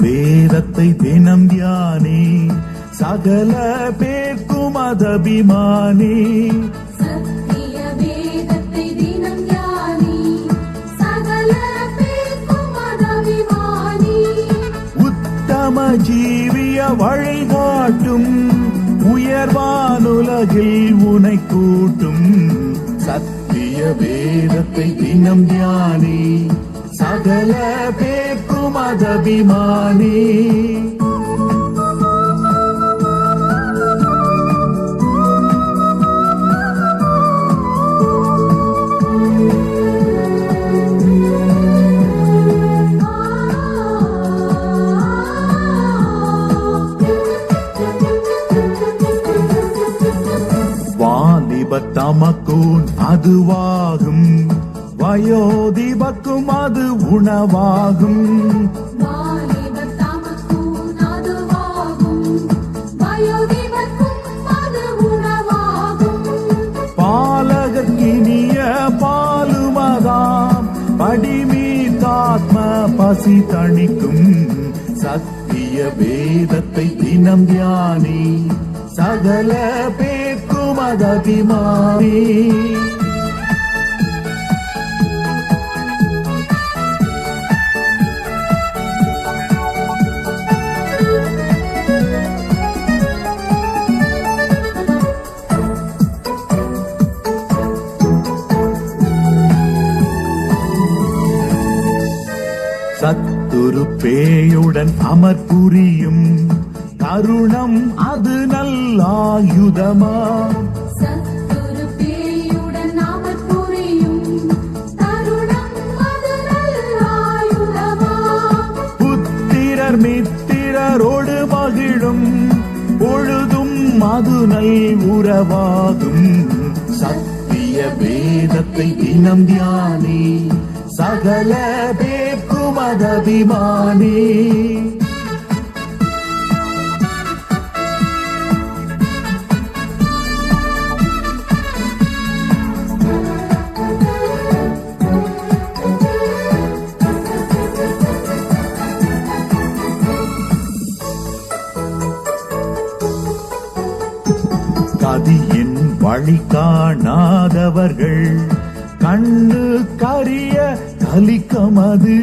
வேதத்தை தினம் தியானி சகல பேர்க்கும் அதபிமானி. ஜீவிய வழிகாட்டும் உயர்வானுலகில் உனை கூட்டும். சத்திய வேதத்தை தினம் தியானி. சகல பேர்க்கும் அதபிமானி வாலிப அதுவாகும். வயோதிபக்கும் அது உணவாகும். பாலகினிய பாலுமதாம் படிமீதாத்ம பசி தணிக்கும் சத்திய வேதத்தை தினம் தியானி சகல பேர்க்கும் அதபிமானி. சத்துரு பேயுடன் அமர் புரியும் தருணம் அது நல்லாயுதமா? புத்திரர் மித்திரரோடு மகிழும் பொழுதும் அது நல் உறவாகும். சத்திய வேதத்தை தினம் தியானி. சகல பேர்க்கும் அதபிமானி கதியின் வழி காணாதவர்கள் கண்ணு கரிய கலிக்கமது.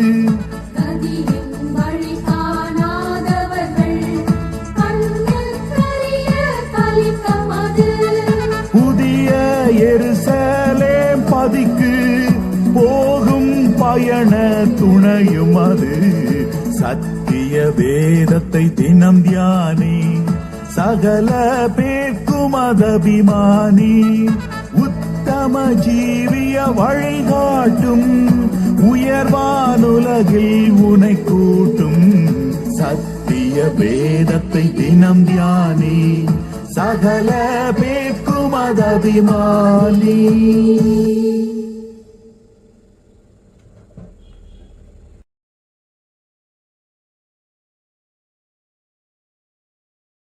புதிய எருசலேம் பதிக்கு போகும் பயண துணையும் அது. சத்திய வேதத்தை தினம் தியானி சகல பேர்க்கும் அதபிமானி. தம ஜீவிய வழிகாட்டும். உயர்வானுலகில் உனை கூட்டும். சத்திய வேதத்தை தினம் தியானி. சகல பேக்கும் அதபிமானி.